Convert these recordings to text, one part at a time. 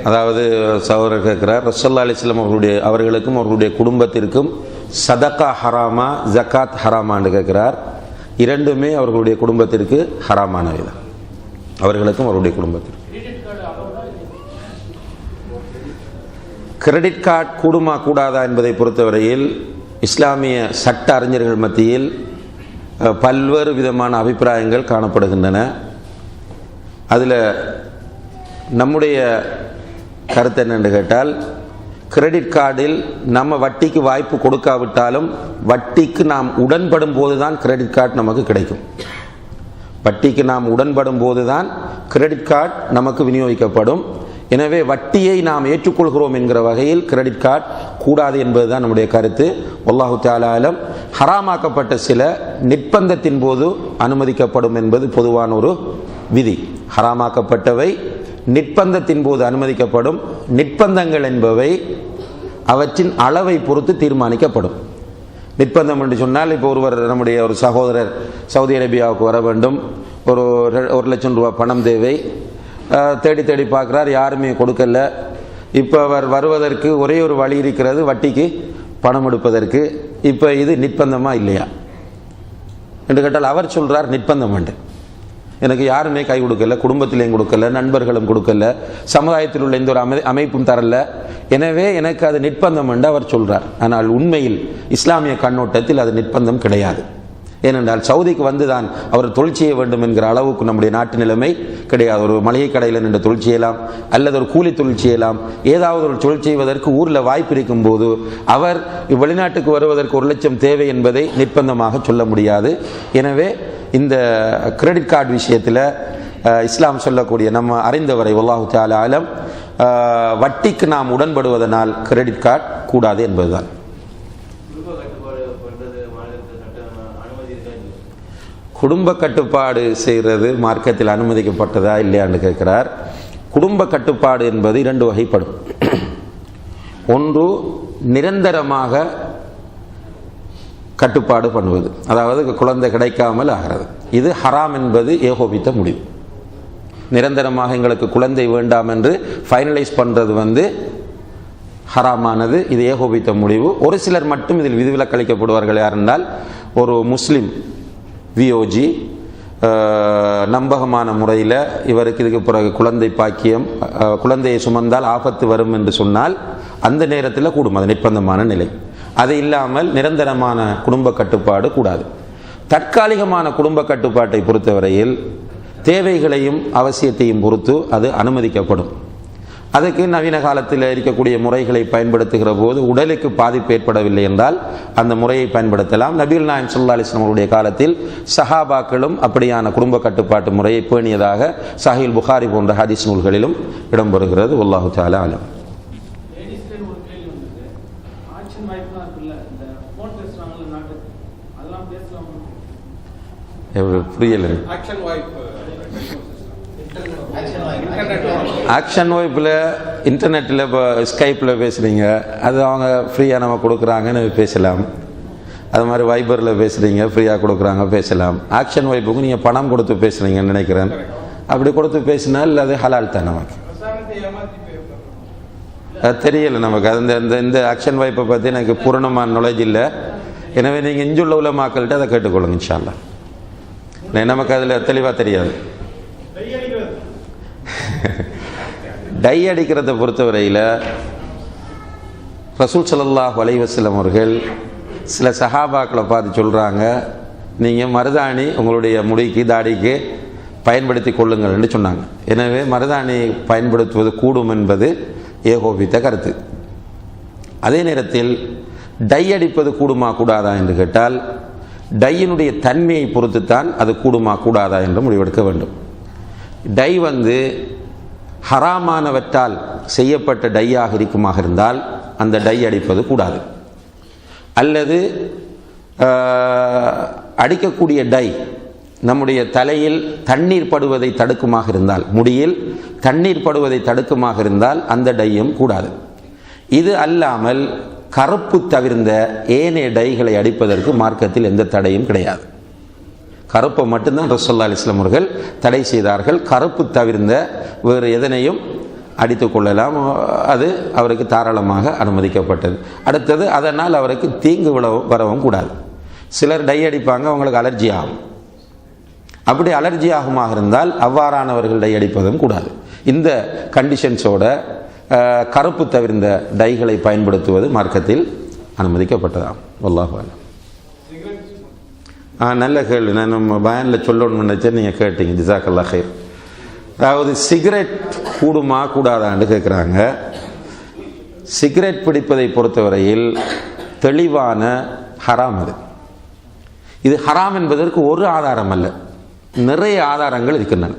அதாவது சௌரர் கேட்கிறார் ரசல்லா அலிஸ்லாம் அவர்களுடைய அவர்களுக்கும் அவர்களுடைய குடும்பத்திற்கும் சதக்கா ஹராமா ஜக்காத் ஹராமான்னு கேட்கிறார். இரண்டுமே அவர்களுடைய குடும்பத்திற்கு ஹராமானவை தான் அவர்களுக்கும் அவருடைய குடும்பத்திற்கு கிரெடிட் கார்டு கூடுமா கூடாதா என்பதை பொறுத்தவரையில் இஸ்லாமிய சட்ட அறிஞர்கள் மத்தியில் பல்வேறு விதமான அபிப்பிராயங்கள் காணப்படுகின்றன. அதில் நம்முடைய கருத்து என்னென்று கேட்டால் கிரெடிட் கார்டில் நம்ம வட்டிக்கு வாய்ப்பு கொடுக்காவிட்டாலும் வட்டிக்கு நாம் உடன்படும் போது தான் கிரெடிட் கார்டு நமக்கு கிடைக்கும். வட்டிக்கு நாம் உடன்படும் போது தான் கிரெடிட் கார்டு நமக்கு விநியோகிக்கப்படும். எனவே வட்டியை நாம் ஏற்றுக்கொள்கிறோம் என்கிற வகையில் கிரெடிட் கார்டு கூடாது என்பதுதான் நம்முடைய கருத்து. ஒல்லாஹு தாலாலம் ஹராமாக்கப்பட்ட சில நிர்பந்தத்தின் போது அனுமதிக்கப்படும் என்பது பொதுவான ஒரு விதி. ஹராமாக்கப்பட்டவை நிர்பந்தத்தின் போது அனுமதிக்கப்படும். நிர்பந்தங்கள் என்பவை அவற்றின் அளவை பொறுத்து தீர்மானிக்கப்படும். நிர்பந்தம் என்று சொன்னால் இப்போ ஒருவர் நம்முடைய ஒரு சகோதரர் சவுதி அரேபியாவுக்கு வர வேண்டும். ஒரு ஒரு லட்சம் ரூபாய் பணம் தேவை. தேடி தேடி பார்க்குறார் யாருமே கொடுக்கல. இப்போ அவர் வருவதற்கு ஒரே ஒரு வழி இருக்கிறது வட்டிக்கு பணம் எடுப்பதற்கு. இப்போ இது நிர்பந்தமா இல்லையா? என்று கேட்டால் அவர் சொல்றார் நிர்பந்தம் என்று. எனக்கு யாருமே கை கொடுக்கல குடும்பத்திலையும் கொடுக்கல நண்பர்களும் கொடுக்கல சமுதாயத்தில் உள்ள எந்த ஒரு அமை அமைப்பும் தரல. எனவே எனக்கு அது நிர்பந்தம் என்று அவர் சொல்றார். ஆனால் உண்மையில் இஸ்லாமிய கண்ணோட்டத்தில் அது நிர்பந்தம் கிடையாது. ஏனென்றால் சவுதிக்கு வந்துதான் அவர் தொழில் செய்ய வேண்டும் என்கிற அளவுக்கு நம்முடைய நாட்டு நிலைமை கிடையாது. ஒரு மளிகை கடையில் நின்று தொழில் செய்யலாம் அல்லது ஒரு கூலி தொழில் செய்யலாம். ஏதாவது ஒரு தொழில் செய்வதற்கு ஊரில் வாய்ப்பு இருக்கும் போது அவர் வெளிநாட்டுக்கு வருவதற்கு ஒரு லட்சம் தேவை என்பதை நிர்பந்தமாக சொல்ல முடியாது. எனவே இந்த கிரெடிட் கார்டு விஷயத்தில் இஸ்லாம் சொல்லக்கூடிய நம்ம அறிந்தவரை அல்லாஹு தால ஆலம் வட்டிக்கு நாம் உடன்படுவதனால் கிரெடிட் கார்டு கூடாது என்பதுதான். குடும்ப கட்டுப்பாடு குடும்ப கட்டுப்பாடு செய்கிறது மார்க்கத்தில் அனுமதிக்கப்பட்டதா இல்லையான்னு கேட்கிறார். குடும்ப கட்டுப்பாடு என்பது இரண்டு வகைப்படும். ஒன்று நிரந்தரமாக கட்டுப்பாடு பண்ணுவது. அதாவது குழந்தை கிடைக்காமல் ஆகிறது. இது ஹராம் என்பது ஏகோபித்த முடிவு. நிரந்தரமாக எங்களுக்கு குழந்தை வேண்டாம் என்று ஃபைனலைஸ் பண்ணுறது வந்து ஹராமானது. இது ஏகோபித்த முடிவு. ஒரு சிலர் மட்டும் இதில் விதிவிலக்களிக்கப்படுவார்கள். யார் என்றால் ஒரு முஸ்லீம் விஓஜி நம்பகமான முறையில் இவருக்கு இதுக்கு பிறகு குழந்தை பாக்கியம் குழந்தையை சுமந்தால் ஆபத்து வரும் என்று சொன்னால் அந்த நேரத்தில் கூடும். அது நிர்பந்தமான நிலை. அது இல்லாமல் நிரந்தரமான குடும்ப கட்டுப்பாடு கூடாது. தற்காலிகமான குடும்ப கட்டுப்பாட்டை பொறுத்தவரையில் தேவைகளையும் அவசியத்தையும் பொறுத்து அது அனுமதிக்கப்படும். அதுக்கு நவீன காலத்தில் இருக்கக்கூடிய முறைகளை பயன்படுத்துகிற போது உடலுக்கு பாதிப்பு ஏற்படவில்லை என்றால் அந்த முறையை பயன்படுத்தலாம். நபீல் நாயம் சுல்லா அலிஸ்லாம் அவருடைய காலத்தில் சஹாபாக்களும் அப்படியான குடும்ப கட்டுப்பாட்டு முறையை பேணியதாக சஹீல் புகாரி போன்ற ஹதீஸ் நூல்களிலும் இடம்பெறுகிறது. உல்லாஹு தாலா அலம் லேடிஸ்க்கு ஒரு கேள்வி வந்தது ஆக்ஷன் வாய்ப்புலாம் இருக்குல்ல இந்த ஃபோன் பேசுறாங்கல்ல நாட்டுக்கு அதெல்லாம் பேசலாமா புரியல. ஆக்ஷன் வாய்ப்பு ஆக்ஷன் வாய்ப்பில் இன்டர்நெட்டில் இப்போ ஸ்கைப்பில் பேசுகிறீங்க அது அவங்க ஃப்ரீயாக நம்ம கொடுக்குறாங்கன்னு பேசலாம். அது மாதிரி வைபரில் பேசுகிறீங்க ஃப்ரீயாக கொடுக்குறாங்க பேசலாம். ஆக்ஷன் வாய்ப்புக்கு நீங்கள் பணம் கொடுத்து பேசுகிறீங்கன்னு நினைக்கிறேன். அப்படி கொடுத்து பேசினால் அது ஹலால் தான் நமக்கு. அது தெரியல நமக்கு. அது இந்த இந்த இந்த ஆக்ஷன் வாய்ப்பை பற்றி எனக்கு பூரணமான knowledge இல்லை. எனவே நீங்கள் இஞ்சுள்ள உள்ள மக்கள்கிட்ட அதை கேட்டுக்கொள்ளுங்க இன்ஷால்லா நே- நமக்கு அதில் தெளிவாக தெரியாது. டை அடிக்கிறத பொறுத்தவரையில் ரசூல் சல்லாஹ் அலைஹி அவர்கள் சில சஹாபாக்களை பார்த்து சொல்கிறாங்க நீங்கள் மருதாணி உங்களுடைய முடிக்கு தாடிக்கு பயன்படுத்தி கொள்ளுங்கள் என்று சொன்னாங்க. எனவே மருதாணி பயன்படுத்துவது கூடும் என்பது ஏகோபித்த கருத்து. அதே நேரத்தில் டை அடிப்பது கூடுமா கூடாதா என்று கேட்டால் டையினுடைய தன்மையை பொறுத்துத்தான் அது கூடுமா கூடாதா என்று முடிவெடுக்க வேண்டும். டை வந்து ஹராமானவற்றால் செய்யப்பட்ட டையாக இருக்குமாக இருந்தால் அந்த டை அடிப்பது கூடாது. அல்லது அடிக்கக்கூடிய டை நம்முடைய தலையில் தண்ணீர் படுவதை தடுக்குமாக இருந்தால் முடியில் தண்ணீர் படுவதை தடுக்குமாக இருந்தால் அந்த டையும் கூடாது. இது அல்லாமல் கருப்பு தவிர்ந்த ஏனைய டைகளை அடிப்பதற்கு மார்க்கத்தில் எந்த தடையும் கிடையாது. கருப்பை மட்டும்தான் ரசோல்லா அலிஸ்லாம் அவர்கள் தடை செய்தார்கள். கருப்பு தவிர்ந்த வேறு எதனையும் அடித்துக்கொள்ளலாம் அது அவருக்கு தாராளமாக அனுமதிக்கப்பட்டது. அடுத்தது அதனால் அவருக்கு தீங்கு விழவும் வரவும் கூடாது. சிலர் டை அடிப்பாங்க அவங்களுக்கு அலர்ஜி ஆகும். அப்படி அலர்ஜி ஆகுமாக இருந்தால் அவ்வாறானவர்கள் டை அடிப்பதும் கூடாது. இந்த கண்டிஷன்ஸோட கருப்பு தவிர்ந்த டைகளை பயன்படுத்துவது மார்க்கத்தில் அனுமதிக்கப்பட்டதாம். வல்லாஹு ஆ நல்ல கேள்வி. நான் நம்ம பயனில் சொல்லணும்னு நினச்சேன். நீங்கள் கேட்டீங்க. ஜிசாக்கல்லா ஹேர் அதாவது சிகரெட் கூடுமா கூடாதான்னு கேட்குறாங்க சிகரெட் பிடிப்பதை பொறுத்தவரையில் தெளிவான ஹராம் அது. இது ஹராம் என்பதற்கு ஒரு ஆதாரம் அல்ல. நிறைய ஆதாரங்கள் இருக்கின்றன.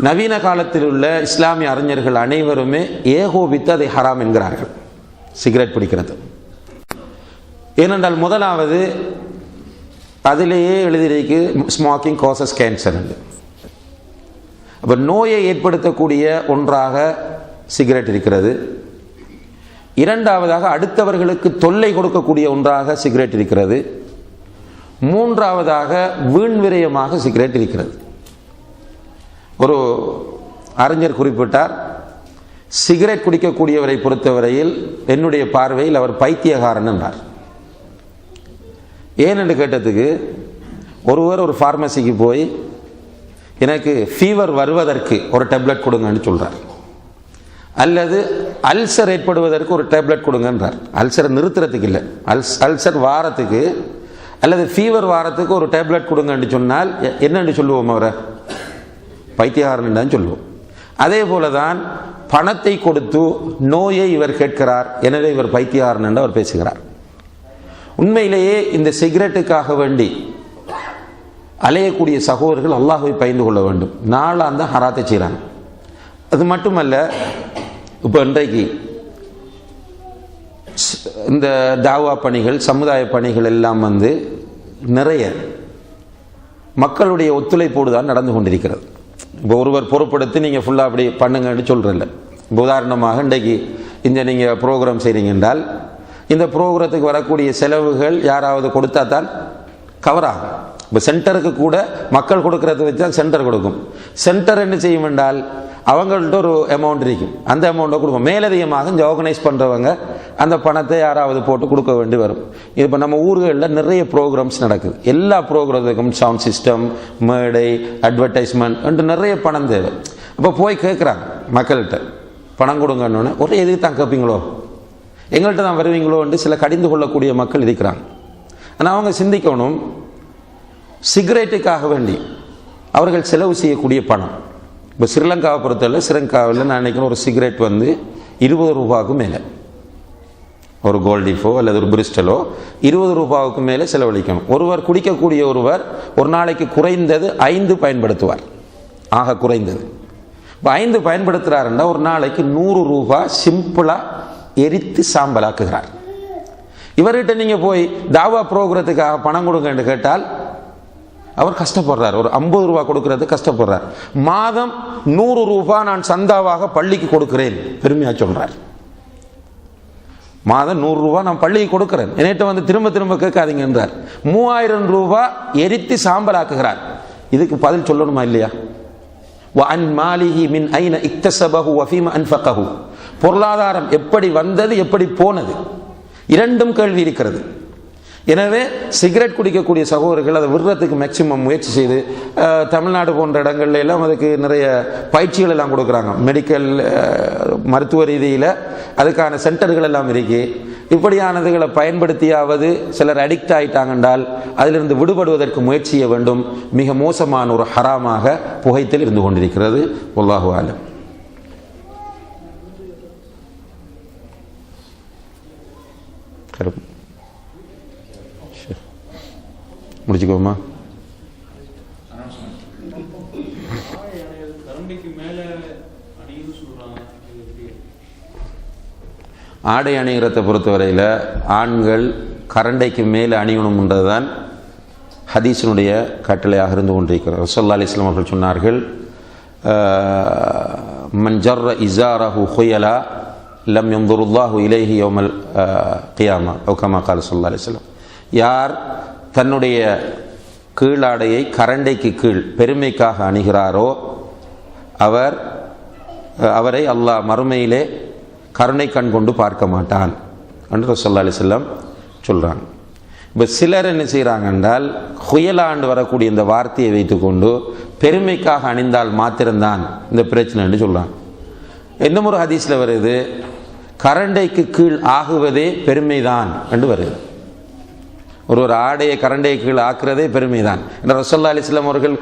நவீன காலத்தில் உள்ள இஸ்லாமிய அறிஞர்கள் அனைவருமே ஏகோபித்து அதை ஹராம் என்கிறார்கள். சிகரெட் பிடிக்கிறது. ஏனென்றால் முதலாவது அதிலேயே எழுதியிருக்கு ஸ்மோக்கிங் காசஸ் கேன்சர் என்று. அப்போ நோயை ஏற்படுத்தக்கூடிய ஒன்றாக சிகரெட் இருக்கிறது. இரண்டாவதாக அடுத்தவர்களுக்கு தொல்லை கொடுக்கக்கூடிய ஒன்றாக சிகரெட் இருக்கிறது. மூன்றாவதாக வீண் விரயமாக சிகரெட் இருக்கிறது. ஒரு அறிஞர் குறிப்பிட்டார் சிகரெட் குடிக்கக்கூடியவரை பொறுத்தவரையில் என்னுடைய பார்வையில் அவர் பைத்தியகாரன் என்றார் ஏன்னு கேட்டதுக்கு ஒருவர் ஒரு ஃபார்மசிக்கு போய் எனக்கு ஃபீவர் வருவதற்கு ஒரு டேப்லெட் கொடுங்கன்னு சொல்கிறார் அல்லது அல்சர் ஏற்படுவதற்கு ஒரு டேப்லெட் கொடுங்கன்றார். அல்சரை நிறுத்துறதுக்கு இல்லை. அல்ஸ் அல்சர் வாரத்துக்கு அல்லது ஃபீவர் வாரத்துக்கு ஒரு டேப்லெட் கொடுங்கன்னு சொன்னால் என்னென்று சொல்லுவோம் அவரை? பைத்தியகாரன் தான் சொல்லுவோம். அதே போல தான் பணத்தை கொடுத்து நோயை இவர் கேட்கிறார். எனவே இவர் பைத்தியகாரன் என்று அவர் பேசுகிறார். உண்மையிலேயே இந்த சிகரெட்டுக்காக வேண்டி அலையக்கூடிய சகோதரர்கள் அல்லாஹுவை பயந்து கொள்ள வேண்டும். நாளாந்த ஹராத்தை செய்கிறாங்க அது மட்டுமல்ல இப்போ இன்றைக்கு இந்த தாவா பணிகள் சமுதாய பணிகள் எல்லாம் வந்து நிறைய மக்களுடைய ஒத்துழைப்போடு தான் நடந்து கொண்டிருக்கிறது. இப்போ ஒருவர் பொறுப்படுத்தி நீங்கள் ஃபுல்லாக அப்படி பண்ணுங்கன்னு சொல்கிறல்ல இப்போ உதாரணமாக இன்றைக்கு இந்த நீங்கள் ப்ரோக்ராம் செய்கிறீங்க என்றால் இந்த ப்ரோக்ராத்துக்கு வரக்கூடிய செலவுகள் யாராவது கொடுத்தா தான் கவர் ஆகும். இப்போ சென்டருக்கு கூட மக்கள் கொடுக்கறத வச்சு தான் சென்டர் கொடுக்கும். சென்டர் என்ன செய்யும் என்றால் அவங்கள்ட்ட ஒரு அமௌண்ட் இருக்கும். அந்த அமௌண்ட்டை கொடுக்கும். மேலதிகமாக இந்த ஆர்கனைஸ் பண்ணுறவங்க அந்த பணத்தை யாராவது போட்டு கொடுக்க வேண்டி வரும். இப்போ நம்ம ஊர்களில் நிறைய ப்ரோக்ராம்ஸ் நடக்குது. எல்லா ப்ரோக்ராமுக்கும் சவுண்ட் சிஸ்டம் மேடை அட்வர்டைஸ்மெண்ட் என்று நிறைய பணம் தேவை. அப்போ போய் கேட்குறாங்க மக்கள்கிட்ட. பணம் கொடுங்கன்னு ஒரே எதுக்கு தான் கேட்பீங்களோ எங்கள்கிட்ட தான் வருவீங்களோன்ட்டு சில கடிந்து கொள்ளக்கூடிய மக்கள் இருக்கிறாங்க. ஆனால் அவங்க சிந்திக்கணும். சிகரெட்டுக்காக வேண்டி அவர்கள் செலவு செய்யக்கூடிய பணம். இப்போ ஸ்ரீலங்காவை பொறுத்தவரை ஸ்ரீலங்காவில் நான் நினைக்கிறேன் ஒரு சிகரெட் வந்து இருபது ரூபாவுக்கு மேலே. ஒரு கோல்டிஃபோ அல்லது ஒரு பிரிஸ்டலோ இருபது ரூபாவுக்கு மேலே செலவழிக்கணும். ஒருவர் குடிக்கக்கூடிய ஒருவர் ஒரு நாளைக்கு குறைந்தது ஐந்து பயன்படுத்துவார். ஆக குறைந்தது. இப்போ ஐந்து பயன்படுத்துகிறாருன்னா ஒரு நாளைக்கு நூறு ரூபாய் சிம்பிளாக எரித்து சாம்பலாக்குகிறார். இவர்கிட்ட நீங்கள் போய் தாவா ப்ரோக்ரத்துக்காக பணம் கொடுங்கன்னு கேட்டால் அவர் கஷ்டப்படுறார். ஒரு ஐம்பது ரூபா கொடுக்கறது கஷ்டப்படுறார். மாதம் நூறு ரூபா நான் சந்தாவாக பள்ளிக்கு கொடுக்கிறேன் பெருமையாக சொல்கிறார் மாதம் நூறுரூவா நான் பள்ளிக்கு கொடுக்கிறேன். என்னிட்ட வந்து திரும்ப திரும்ப கேட்காதீங்க என்றார். மூவாயிரம் ரூபா எரித்து சாம்பலாக்குகிறார். இதுக்கு பதில் சொல்லணுமா இல்லையா? அன் மாலிஹி மின் ஐன இக்தசபஹு வஃபீம அன்பகஹு பொருளாதாரம் எப்படி வந்தது எப்படி போனது? இரண்டும் கேள்வி இருக்கிறது. எனவே சிகரெட் குடிக்கக்கூடிய சகோதரர்கள் அதை விடுறதுக்கு மேக்சிமம் முயற்சி செய்து தமிழ்நாடு போன்ற இடங்கள்ல எல்லாம் அதுக்கு நிறைய பயிற்சிகள் எல்லாம் கொடுக்குறாங்க. மெடிக்கல் மருத்துவ ரீதியில் அதுக்கான சென்டர்கள் எல்லாம் இருக்கு. இப்படியானதுகளை பயன்படுத்தியாவது சிலர் அடிக்ட் ஆயிட்டாங்க அதிலிருந்து விடுபடுவதற்கு முயற்சிய வேண்டும். மிக மோசமான ஒரு ஹராமாக புகைத்தல் இருந்து கொண்டிருக்கிறது. அல்லாஹு ஆலம். முடிச்சுக்கோமா? ஆடை அணிகிறத பொறுத்தவரையில் ஆண்கள் கரண்டைக்கு மேலே அணியணும்ன்றது தான் ஹதீஸினுடைய கட்டளையாக இருந்து கொண்டிருக்கிறது. ரசல்லா அலிஸ்லாம் அவர்கள் சொன்னார்கள் மஞ்சர் இசாரஹு ஹுயலா லம் யந்துருல்லாஹு இலேஹி யோமல் கியாமா. கமா கால சொல்லா அலிஸ்லாம் யார் தன்னுடைய கீழாடையை கரண்டைக்கு கீழ் பெருமைக்காக அணிகிறாரோ அவர் அவரை அல்லாஹ் மறுமையிலே கருணை கண் கொண்டு பார்க்க மாட்டான் என்று ரசல்லா அலி செல்லம் சொல்கிறாங்க இப்போ சிலர் என்ன செய்கிறாங்க என்றால் குயலாண்டு வரக்கூடிய இந்த வார்த்தையை வைத்துக்கொண்டு பெருமைக்காக அணிந்தால் மாத்திரம்தான் இந்த பிரச்சனைன்னு சொல்கிறாங்க இன்னும் ஒரு ஹதீஸில் வருது கரண்டைக்கு கீழ் ஆகுவதே பெருமைதான் என்று வருது. ஒரு ஒரு ஆடையை கரண்டைக்கு கீழே ஆக்குறதே பெருமைதான். இந்த ரசல்லா அலிஸ்லாம் அவர்கள்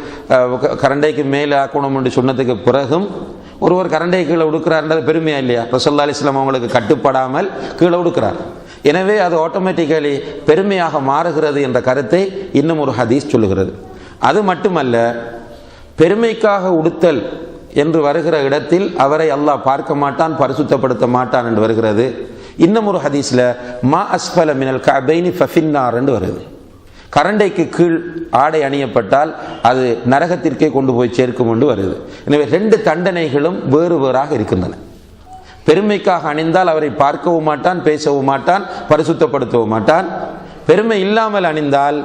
கரண்டைக்கு மேலே ஆக்கணும் என்று சொன்னதுக்கு பிறகும் ஒருவர் கரண்டை கீழே உடுக்கிறார்ன்றது பெருமையா இல்லையா? ரசல்லா அலிஸ்லாம் அவங்களுக்கு கட்டுப்படாமல் கீழே உடுக்கிறார். எனவே அது ஆட்டோமேட்டிக்கலி பெருமையாக மாறுகிறது என்ற கருத்தை இன்னும் ஒரு ஹதீஸ் சொல்லுகிறது. அது மட்டுமல்ல பெருமைக்காக உடுத்தல் என்று வருகிற இடத்தில் அவரை அல்லாஹ் பார்க்க மாட்டான் பரிசுத்தப்படுத்த மாட்டான் என்று வருகிறது. இன்னும் ஒரு ஹதீஸ்ல மா அஸ்பல மினல் கபைனி ஃபஃபின்னார் என்று வருது. கரண்டைக்கு கீழ் ஆடை அணியப்பட்டால் அது நரகத்திற்கே கொண்டு போய் சேர்க்கும் என்று வருது. எனவே ரெண்டு தண்டனைகளும் வேறு வேறாக இருக்கின்றன. பெருமைக்காக அணிந்தால் அவரை பார்க்கவும் மாட்டான் பேசவும் மாட்டான் பரிசுத்தப்படுத்தவும் மாட்டான். பெருமை இல்லாமல் அணிந்தால்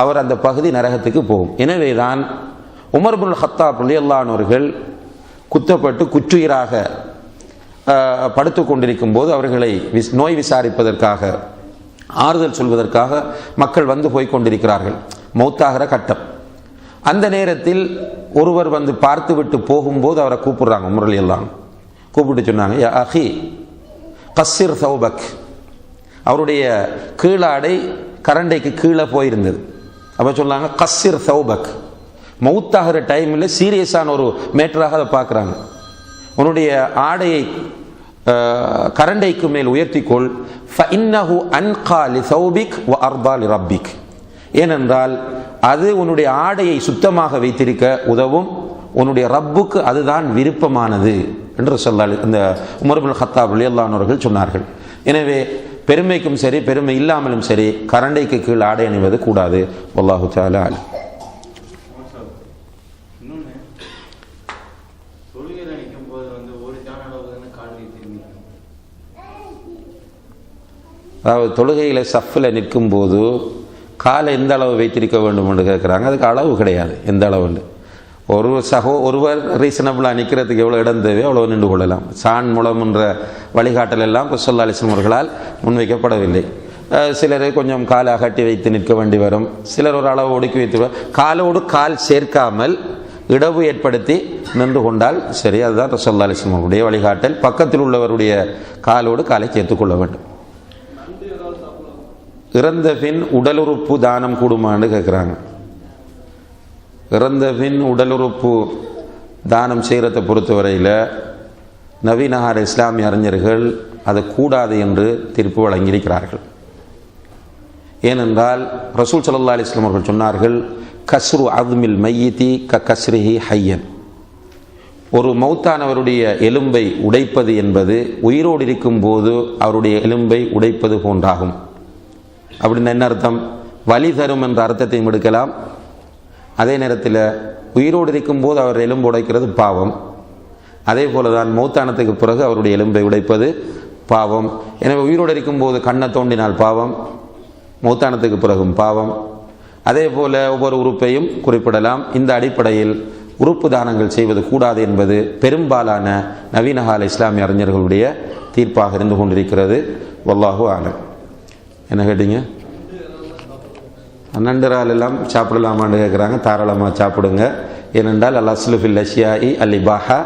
அவர் அந்த பகுதி நரகத்துக்கு போகும். எனவேதான் தான் புல் ஹத்தாப் ரலியல்லானவர்கள் குத்தப்பட்டு குற்றுயிராக படுத்து கொண்டிருக்கும் போது அவர்களை விஸ்- நோய் விசாரிப்பதற்காக ஆறுதல் சொல்வதற்காக மக்கள் வந்து போய் கொண்டிருக்கிறார்கள். மௌத்தாகிற கட்டம். அந்த நேரத்தில் ஒருவர் வந்து பார்த்துவிட்டு போகும்போது அவரை கூப்பிடுறாங்க முரளி எல்லாம் கூப்பிட்டு சொன்னாங்க யா அஹி கஸ்ஸிர் சௌபக். அவருடைய கீழாடை கரண்டைக்கு கீழே போயிருந்தது. அப்போ சொன்னாங்க கஸ்ஸிர் சௌபக். மவுத்தாகிற டைமில் சீரியஸான ஒரு மேட்டராக அதை பார்க்குறாங்க. உன்னுடைய ஆடையை கரண்டைக்கு மேல் உயர்த்திக்கொள். ஃபஇன்னஹு அன்கா லி சௌபிக் வ அர்பா லி ரப்பிக் ஏனென்றால் அது உன்னுடைய ஆடையை சுத்தமாக வைத்திருக்க உதவும். உன்னுடைய ரப்புக்கு அதுதான் விருப்பமானது என்று சொல்லால் இந்த உமர்புல் ஹத்தாப் அலியல்லானவர்கள் சொன்னார்கள். எனவே பெருமைக்கும் சரி பெருமை இல்லாமலும் சரி கரண்டைக்கு கீழ் ஆடை அணிவது கூடாது. அல்லாஹு தாலா அலம். இன்னொன்று தொழுகையில் நிற்கும் போது வந்து ஒரு ஜான் அளவு தானே கால்வி திரும்பி அதாவது தொழுகையில் சஃப்பில் நிற்கும் போது காலை எந்த அளவு வைத்திருக்க வேண்டும் என்று கேட்குறாங்க. அதுக்கு அளவு கிடையாது. எந்த அளவுன்னு. ஒரு சகோ ஒருவர் ரீசனபிளாக நிற்கிறதுக்கு எவ்வளோ இடம் தேவையோ அவ்வளோ நின்று கொள்ளலாம். சான் மூலம் என்ற வழிகாட்டல் எல்லாம் குசல்லா அலிஸ்லம் அவர்களால் முன்வைக்கப்படவில்லை. சிலர் கொஞ்சம் காலை அகட்டி வைத்து நிற்க வேண்டி வரும். சிலர் ஒரு அளவு ஒடுக்கி வைத்து காலோடு கால் சேர்க்காமல் இடவு ஏற்படுத்தி நின்று கொண்டால் சரி. அதுதான் ரசல்லா அலிஸ்லம் அவருடைய வழிகாட்டல். பக்கத்தில் உள்ளவருடைய காலோடு காலை சேர்த்துக்கொள்ள வேண்டும். இறந்த பின் உடலுறுப்பு தானம் கூடுமான்னு கேட்குறாங்க இறந்த பின் உடலுறுப்பு தானம் செய்கிறத பொறுத்தவரையில் நவீனகார இஸ்லாமிய அறிஞர்கள் அது கூடாது என்று தீர்ப்பு வழங்கியிருக்கிறார்கள். ஏனென்றால் ரசூல் சல்லா அலைஹி அவர்கள் சொன்னார்கள் கஸ்ரு அத்மில் மையிதி க கஸ்ரிஹி ஹையன். ஒரு மௌத்தானவருடைய எலும்பை உடைப்பது என்பது உயிரோடு இருக்கும்போது அவருடைய எலும்பை உடைப்பது போன்றாகும். அப்படின்னு என்ன அர்த்தம்? வலி தரும் என்ற அர்த்தத்தையும் எடுக்கலாம். அதே நேரத்தில் உயிரோடு இருக்கும்போது அவர் எலும்பு உடைக்கிறது பாவம். அதே போல தான் மௌத்தானத்துக்கு பிறகு அவருடைய எலும்பை உடைப்பது பாவம். எனவே உயிரோடு இருக்கும்போது கண்ணை தோண்டினால் பாவம் மௌத்தானத்துக்கு பிறகும் பாவம். அதே போல ஒவ்வொரு உறுப்பையும் குறிப்பிடலாம். இந்த அடிப்படையில் உறுப்பு தானங்கள் செய்வது கூடாது என்பது பெரும்பாலான நவீனகால இஸ்லாமிய அறிஞர்களுடைய தீர்ப்பாக இருந்து கொண்டிருக்கிறது. வல்லாஹு ஆலம். என்ன கேட்டீங்க? நண்டரால் எல்லாம் சாப்பிடலாமான்னு கேட்குறாங்க தாராளமாக சாப்பிடுங்க. ஏனென்றால் அல் அஸ்லுஃபில் இ அல் இபாஹா.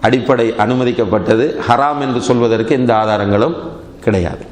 அடிப்படை அனுமதிக்கப்பட்டது. ஹராம் என்று சொல்வதற்கு எந்த ஆதாரங்களும் கிடையாது.